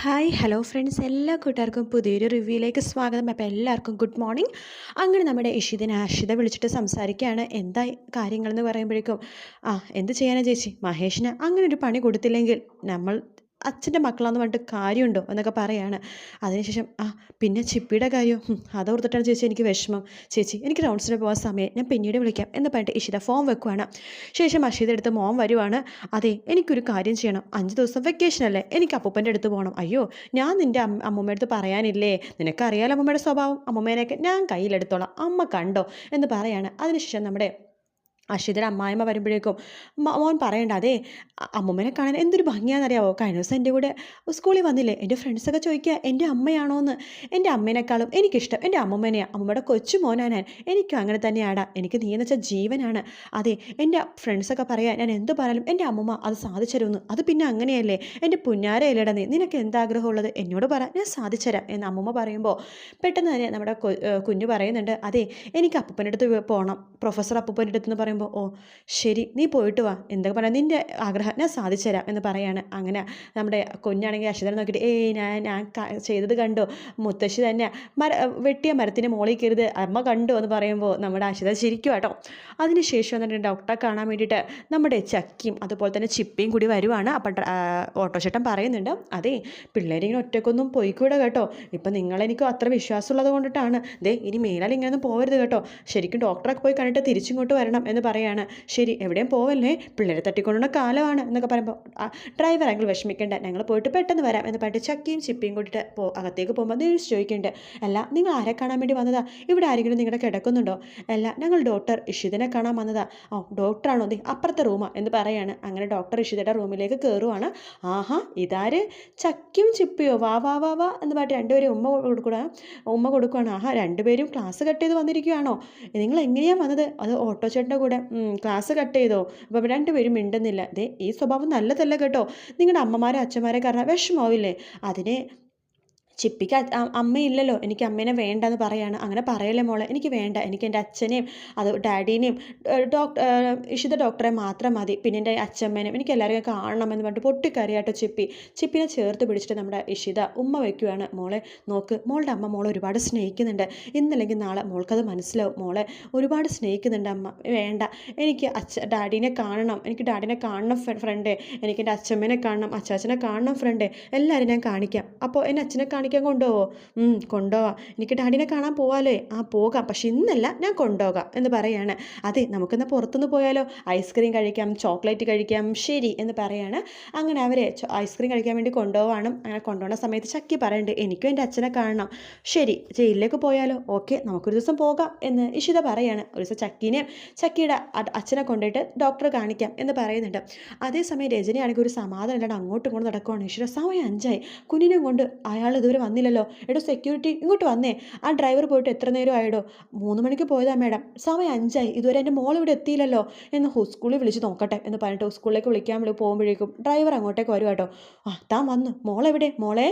Hi hello friends എല്ലാ കൂട്ടുകാർക്കും പുതിയൊരു റിവ്യൂയിലേക്ക് സ്വാഗതം. അപ്പോൾ എല്ലാവർക്കും ഗുഡ് മോർണിംഗ് അങ്ങനെ നമ്മുടെ ഇഷിദിനെ ആഷിത വിളിച്ചിട്ട് സംസാരിക്കുകയാണ്. എന്താ കാര്യങ്ങളെന്ന് പറയുമ്പോഴേക്കും ആ എന്ത് ചെയ്യാനാ ചേച്ചി? മഹേഷിന് അങ്ങനെ ഒരു പണി കൊടുത്തില്ലെങ്കിൽ നമ്മൾ അച്ഛന്റെ മക്കളാന്ന് പറഞ്ഞിട്ട് കാര്യമുണ്ടോ എന്നൊക്കെ പറയാണ്. അതിനുശേഷം ആ പിന്നെ ചിപ്പിയുടെ കാര്യം? അതോർത്തിട്ടാണ് ചേച്ചി എനിക്ക് വിഷമം. ചേച്ചി എനിക്ക് റൗണ്ട്സിന് പോകാൻ സമയം ഞാൻ പിന്നീട് വിളിക്കാം എന്ന് പറഞ്ഞിട്ട് ഇഷിത ഫോം വെക്കുവാണ്. ശേഷം അഷീത എടുത്ത് മോം വരുവാണ്. അതെ എനിക്കൊരു കാര്യം ചെയ്യണം. അഞ്ച് ദിവസം വെക്കേഷൻ അല്ലേ? എനിക്ക് അപ്പൂപ്പന്റെ അടുത്ത് പോകണം. അയ്യോ ഞാൻ നിന്റെ അമ്മ അമ്മൂമ്മയുടെ അടുത്ത് പറയാനില്ലേ? നിനക്കറിയാലോ അമ്മൂമ്മയുടെ സ്വഭാവം? അമ്മൂമ്മേനെയൊക്കെ ഞാൻ കയ്യിലെടുത്തോളാം. അമ്മ കണ്ടോ? എന്ന് പറയാണ്. അതിനുശേഷം നമ്മുടെ അഷിതയുടെ അമ്മായിമ്മ വരുമ്പോഴേക്കും മോൻ പറയണ്ട അതെ അമ്മമ്മനെ കാണാൻ എന്തൊരു ഭംഗിയാണെന്നറിയാവോ? കഴിഞ്ഞ ദിവസം എന്റെ കൂടെ സ്കൂളിൽ വന്നില്ലേ? എന്റെ ഫ്രണ്ട്സൊക്കെ ചോദിക്കുക എന്റെ അമ്മയാണോ എന്ന് എന്റെ അമ്മേനേക്കാളും എനിക്കിഷ്ടം എന്റെ അമ്മൂമ്മനെയാണ് അമ്മൂമ്മയുടെ കൊച്ചു മോനാനാൻ എനിക്കും അങ്ങനെ തന്നെയാടാ. എനിക്ക് നീ എന്ന് വെച്ചാൽ ജീവനാണ്. അതെ എന്റെ ഫ്രണ്ട്സൊക്കെ പറയാൻ ഞാൻ എന്ത് പറഞ്ഞാലും എന്റെ അമ്മമ്മ അത് സാധിച്ചരുമെന്ന് അത് പിന്നെ അങ്ങനെയല്ലേ? എന്റെ പുന്നാരയല്ലേടാ നീ നിനക്ക് എന്താഗ്രഹമുള്ളത് എന്നോട് പറ ഞാൻ സാധിച്ചുതരാം. എന്ന് അമ്മമ്മ പറയുമ്പോൾ പെട്ടെന്ന് തന്നെ നമ്മുടെ കുഞ്ഞു പറയുന്നുണ്ട് അതെ എനിക്ക് അപ്പൂപ്പന്റെ അടുത്ത് പോകണം പ്രൊഫസർ അപ്പൂപ്പന്റെ അടുത്ത് എന്ന് പറയുമ്പോൾ ഓ ശരി നീ പോയിട്ട് വാ. എന്തൊക്കെ പറയാം നിന്റെ ആഗ്രഹം ഞാൻ സാധിച്ചു തരാം എന്ന് പറയാണ്. അങ്ങനെ നമ്മുടെ കുഞ്ഞാണെങ്കിൽ അശ്വതനെ നോക്കിയിട്ട് ഏയ് ഞാൻ ഞാൻ ചെയ്തത് കണ്ടോ. മുത്തശ്ശി തന്നെ മര വെട്ടിയ മരത്തിന്റെ മുകളിൽ കയറിയത് അമ്മ കണ്ടോ എന്ന് പറയുമ്പോൾ നമ്മുടെ അശ്വത ശരിക്കും കേട്ടോ. അതിനുശേഷം എന്നിട്ട് ഡോക്ടറെ കാണാൻ വേണ്ടിയിട്ട് നമ്മുടെ ചക്കിയും അതുപോലെ തന്നെ ചിപ്പിയും കൂടി വരുവാണ്. അപ്പം ഓട്ടോച്ചേട്ടൻ പറയുന്നുണ്ട്. അതെ പിള്ളേരിങ്ങനെ ഒറ്റക്കൊന്നും പോയിക്കൂടെ കേട്ടോ. ഇപ്പം നിങ്ങളെനിക്ക് അത്ര വിശ്വാസമുള്ളത് കൊണ്ടിട്ടാണ്. ദേ ഇനി മേലാൽ ഇങ്ങനെയൊന്നും പോകരുത് കേട്ടോ. ശരിക്കും ഡോക്ടറൊക്കെ പോയി കണ്ടിട്ട് തിരിച്ചിങ്ങോട്ട് വരണം എന്ന് പറയാണ് ശരി എവിടെയും പോവല്ലേ? പിള്ളേരെ തട്ടിക്കൊണ്ടുള്ള കാലമാണ് എന്നൊക്കെ പറയുമ്പോൾ ഡ്രൈവർ ഞങ്ങൾ വിഷമിക്കേണ്ട ഞങ്ങൾ പോയിട്ട് പെട്ടെന്ന് വരാം എന്ന് പറഞ്ഞിട്ട് ചക്കിയും ചിപ്പിയും കൂട്ടിയിട്ട് പോ അകത്തേക്ക് പോകുമ്പോൾ നേഴ്സ് ചോദിക്കുന്നുണ്ട് അല്ല നിങ്ങൾ ആരെ കാണാൻ വേണ്ടി വന്നതാ? ഇവിടെ ആരെങ്കിലും നിങ്ങളുടെ കിടക്കുന്നുണ്ടോ? അല്ല ഞങ്ങൾ ഡോക്ടർ ഇഷിതിനെ കാണാൻ വന്നതാ. ഓ ഡോക്ടറാണോ നീ? അപ്പുറത്തെ റൂമാ? എന്ന് പറയാണ്. അങ്ങനെ ഡോക്ടർ ഇഷിതയുടെ റൂമിലേക്ക് കയറുവാണ് ആഹാ ഇതാര്? ചക്കിയും ചിപ്പിയോ? വാ വാ വാ വാ എന്ന് പറഞ്ഞിട്ട് രണ്ടുപേരും ഉമ്മ കൊടുക്കുക ഉമ്മ കൊടുക്കുകയാണ് ആഹാ രണ്ടുപേരും ക്ലാസ് കട്ട് ചെയ്ത് വന്നിരിക്കുകയാണോ നിങ്ങൾ എങ്ങനെയാണ് വന്നത്? അത് ഓട്ടോ ചേട്ടന്റെ ഉം, ക്ലാസ് കട്ട് ചെയ്തോ? അപ്പം രണ്ടുപേരും മിണ്ടുന്നില്ല. ദേ ഈ സ്വഭാവം നല്ലതല്ല കേട്ടോ. നിങ്ങളുടെ അമ്മമാരെ അച്ഛന്മാരെ കാരണം വിഷമാവില്ലേ അതിനെ ചിപ്പിക്ക് അമ്മയില്ലല്ലോ. എനിക്ക് അമ്മേനെ വേണ്ടെന്ന് പറയാണ്. അങ്ങനെ പറയല്ലേ മോളെ. എനിക്ക് വേണ്ട. എനിക്ക് എന്റെ അച്ഛനെയും അത് ഡാഡീനെയും ഡോക്ടർ ഇഷിത ഡോക്ടറെ മാത്രം മതി. പിന്നെ എന്റെ അച്ഛമ്മേനെയും എനിക്ക് എല്ലാവരെയും കാണണമെന്ന് പറഞ്ഞിട്ട് പൊട്ടിക്കറിയാട്ടോ ചിപ്പി. ചിപ്പിനെ ചേർത്ത് പിടിച്ചിട്ട് നമ്മുടെ ഇഷിത ഉമ്മ വയ്ക്കുവാണ്. മോളെ നോക്ക്. മോളുടെ അമ്മ മോളെ ഒരുപാട് സ്നേഹിക്കുന്നുണ്ട്. ഇന്നല്ലെങ്കിൽ നാളെ മോൾക്കത് മനസ്സിലാവും. മോളെ ഒരുപാട് സ്നേഹിക്കുന്നുണ്ട് അമ്മ. വേണ്ട. എനിക്ക് അച്ഛ ഡാഡീനെ കാണണം. എനിക്ക് ഡാഡിനെ കാണണം ഫ്രണ്ട്. എനിക്ക് എന്റെ അച്ഛമ്മേനെ കാണണം. അച്ചാച്ചനെ കാണണം ഫ്രണ്ട്. എല്ലാവരും ഞാൻ കാണിക്കാം. അപ്പോൾ എന്റെ അച്ഛനെ കാണിക്കാൻ കൊണ്ടുപോവോ? കൊണ്ടുപോവാം. എനിക്ക് ഡാഡിനെ കാണാൻ പോവാലേ ആ പോകാം. പക്ഷെ ഇന്നല്ല ഞാൻ കൊണ്ടുപോകാം എന്ന് പറയാണ്. അതെ നമുക്കെന്നാൽ പുറത്തുനിന്ന് പോയാലോ? ഐസ്ക്രീം കഴിക്കാം ചോക്ലേറ്റ് കഴിക്കാം ശരി എന്ന് പറയാണ്. അങ്ങനെ അവരെ ഐസ്ക്രീം കഴിക്കാൻ വേണ്ടി കൊണ്ടുപോവാണ്. അങ്ങനെ കൊണ്ടുപോകുന്ന സമയത്ത് ചക്കി പറയുന്നുണ്ട് എനിക്കും എന്റെ അച്ഛനെ കാണണം. ശരി ജയിലിലേക്ക് പോയാലോ? ഓക്കെ നമുക്കൊരു ദിവസം പോകാം എന്ന് ഇഷിത പറയാണ്. ഒരു ദിവസം ചക്കീനെയും ചക്കിയുടെ അച്ഛനെ കൊണ്ടുപോയിട്ട് ഡോക്ടറെ കാണിക്കാം എന്ന് പറയുന്നുണ്ട്. അതേസമയം രജനിയാണെങ്കിൽ ഒരു സമാധാനം ഇല്ലാണ്ട് അങ്ങോട്ടും ഇങ്ങോട്ടും നടക്കുവാണ്. ഈശ്വര സമയം അഞ്ചായി. കുഞ്ഞിനെ കൊണ്ട് അയാൾ ഇതുവരെ വന്നില്ലല്ലോ. എടോ സെക്യൂരിറ്റി ഇങ്ങോട്ട് വന്നേ. ആ ഡ്രൈവർ പോയിട്ട് എത്ര നേരം ആയിടോ? മൂന്ന് മണിക്ക് പോയതാ മാഡം സമയം അഞ്ചായി. ഇതുവരെ എന്റെ മോൾ ഇവിടെ എത്തിയില്ലല്ലോ. എന്ന് സ്കൂളിൽ വിളിച്ച് നോക്കട്ടെ എന്ന് പറഞ്ഞിട്ട് സ്കൂളിലേക്ക് വിളിക്കാൻ വിളി പോകുമ്പോഴേക്കും ഡ്രൈവർ അങ്ങോട്ടേക്ക് വരും കേട്ടോ. ആ താൻ വന്നു. മോളെവിടെ മോളെ?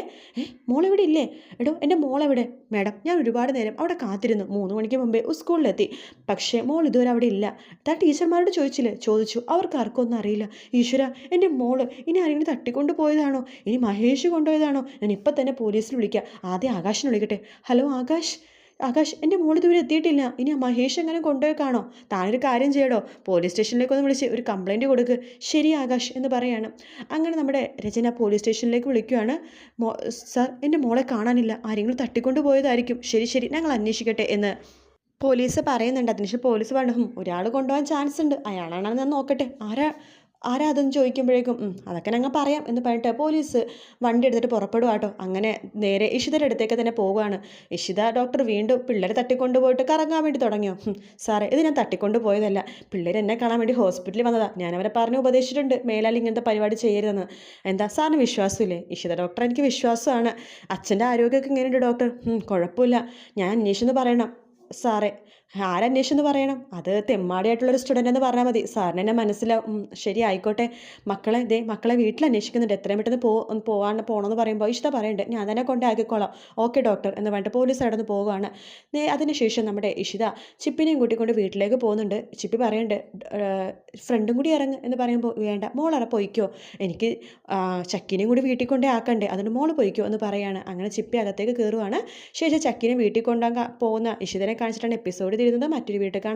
മോളെവിടെ ഇല്ലേ? എടോ എന്റെ മോളെവിടെ മാഡം ഞാൻ ഒരുപാട് നേരം അവിടെ കാത്തിരുന്നു. മൂന്ന് മണിക്ക് മുമ്പേ സ്കൂളിലെത്തി പക്ഷേ മോൾ ഇതുവരെ അവിടെ ഇല്ല. താൻ ടീച്ചർമാരോട് ചോദിച്ചില്ലേ? ചോദിച്ചു. അവർക്ക് ആർക്കൊന്നും അറിയില്ല. ഈശ്വര എന്റെ മോൾ ഇനി ആരെങ്കിലും തട്ടിക്കൊണ്ട് പോയതാണോ ഇനി മഹേഷ് കൊണ്ടുപോയതാണോ? ഞാൻ ഇപ്പം തന്നെ പോലീസിൽ വിളിക്കുക. ആദ്യം ആകാശിനെ വിളിക്കട്ടെ. ഹലോ ആകാശ്. ആകാശ് എന്റെ മോൾ ഇതുവരെ എത്തിയിട്ടില്ല. ഇനി ആ മഹേഷ് എങ്ങനെ കൊണ്ടുപോയേക്കാണോ താനൊരു കാര്യം ചെയ്യടോ. പോലീസ് സ്റ്റേഷനിലേക്ക് ഒന്ന് വിളിച്ച് ഒരു കംപ്ലൈന്റ് കൊടുക്ക്. ശരി ആകാശ് എന്ന് പറയാണ്. അങ്ങനെ നമ്മുടെ രചന പോലീസ് സ്റ്റേഷനിലേക്ക് വിളിക്കുകയാണ് മോ സാർ എന്റെ മോളെ കാണാനില്ല. ആരെങ്കിലും തട്ടിക്കൊണ്ട് പോയതായിരിക്കും. ശരി ശരി ഞങ്ങൾ അന്വേഷിക്കട്ടെ എന്ന് പോലീസ് പറയുന്നുണ്ട്. അതിനുശേഷം പോലീസ് പറഞ്ഞു "ഹും, ഒരാൾ കൊണ്ടുപോകാൻ ചാൻസ് ഉണ്ട്. അയാളാണെന്ന് ഞാൻ നോക്കട്ടെ. ആരാ ആരാ അതെന്ന് ചോദിക്കുമ്പോഴേക്കും "ഉം, അതൊക്കെ ഞങ്ങൾ പറയാം എന്ന് പറഞ്ഞിട്ട് പോലീസ് വണ്ടി എടുത്തിട്ട് പുറപ്പെടുക കേട്ടോ അങ്ങനെ നേരെ ഇഷിതയുടെ അടുത്തേക്ക് തന്നെ പോവുകയാണ്. ഇഷിത ഡോക്ടർ വീണ്ടും പിള്ളേരെ തട്ടിക്കൊണ്ട് പോയിട്ട് കറങ്ങാൻ വേണ്ടി തുടങ്ങിയോ? "ഹും, സാറേ ഇത് ഞാൻ തട്ടിക്കൊണ്ട് പോയതല്ല. പിള്ളേർ എന്നെ കാണാൻ വേണ്ടി ഹോസ്പിറ്റലിൽ വന്നതാണ് ഞാൻ അവരെ പറഞ്ഞ് ഉപദേശിച്ചിട്ടുണ്ട്. മേലാൽ ഇങ്ങനത്തെ പരിപാടി ചെയ്യരുതെന്ന്. എന്താ സാറിന് വിശ്വാസമില്ലേ? ഇഷിത ഡോക്ടർ എനിക്ക് വിശ്വാസമാണ്. അച്ഛന്റെ ആരോഗ്യമൊക്കെ ഇങ്ങനെയുണ്ട് ഡോക്ടർ? "ഉം, കുഴപ്പമില്ല. ഞാൻ അന്വേഷിച്ചെന്ന് പറയണം. സാറേ ആരന്വേഷിച്ചെന്ന് പറയണം. അത് തെമ്മാടിയായിട്ടുള്ളൊരു സ്റ്റുഡന്റ് എന്ന് പറഞ്ഞാൽ മതി. സാറിന് എന്നെ മനസ്സിലാവും ശരി ആയിക്കോട്ടെ. മക്കളെ ഇതേ മക്കളെ വീട്ടിൽ അന്വേഷിക്കുന്നുണ്ട് എത്രയും പെട്ടെന്ന് പോ പോവാൻ പോകണമെന്ന് പറയുമ്പോൾ ഇഷ്ട പറയുന്നുണ്ട് ഞാൻ തന്നെ കൊണ്ടാക്കിക്കോളാം. ഓക്കെ ഡോക്ടർ എന്ന് പറഞ്ഞിട്ട് പോലീസ് അവിടെ നിന്ന് പോവുകയാണ് അതിനുശേഷം നമ്മുടെ ഇഷിത ചിപ്പിനെയും കൂട്ടിക്കൊണ്ട് വീട്ടിലേക്ക് പോകുന്നുണ്ട്. ചിപ്പി പറയുന്നുണ്ട് ഫ്രണ്ടും കൂടി ഇറങ്ങ് എന്ന് പറയുമ്പോൾ വേണ്ട മോളറ പോയിക്കോ. എനിക്ക് ചക്കിനെയും കൂടി വീട്ടിൽ കൊണ്ടേ ആക്കണ്ടേ. അതുകൊണ്ട് മോൾ പോയിക്കോ എന്ന് പറയാണ്. അങ്ങനെ ചിപ്പി അകത്തേക്ക് കയറുവാണ് ശേഷം ചക്കിനെ വീട്ടിൽ കൊണ്ടാകാൻ പോകുന്ന ഇഷിതനെ കാണിച്ചിട്ടാണ് എപ്പിസോഡ് തീരുന്നത് മറ്റൊരു വീട്ടിൽ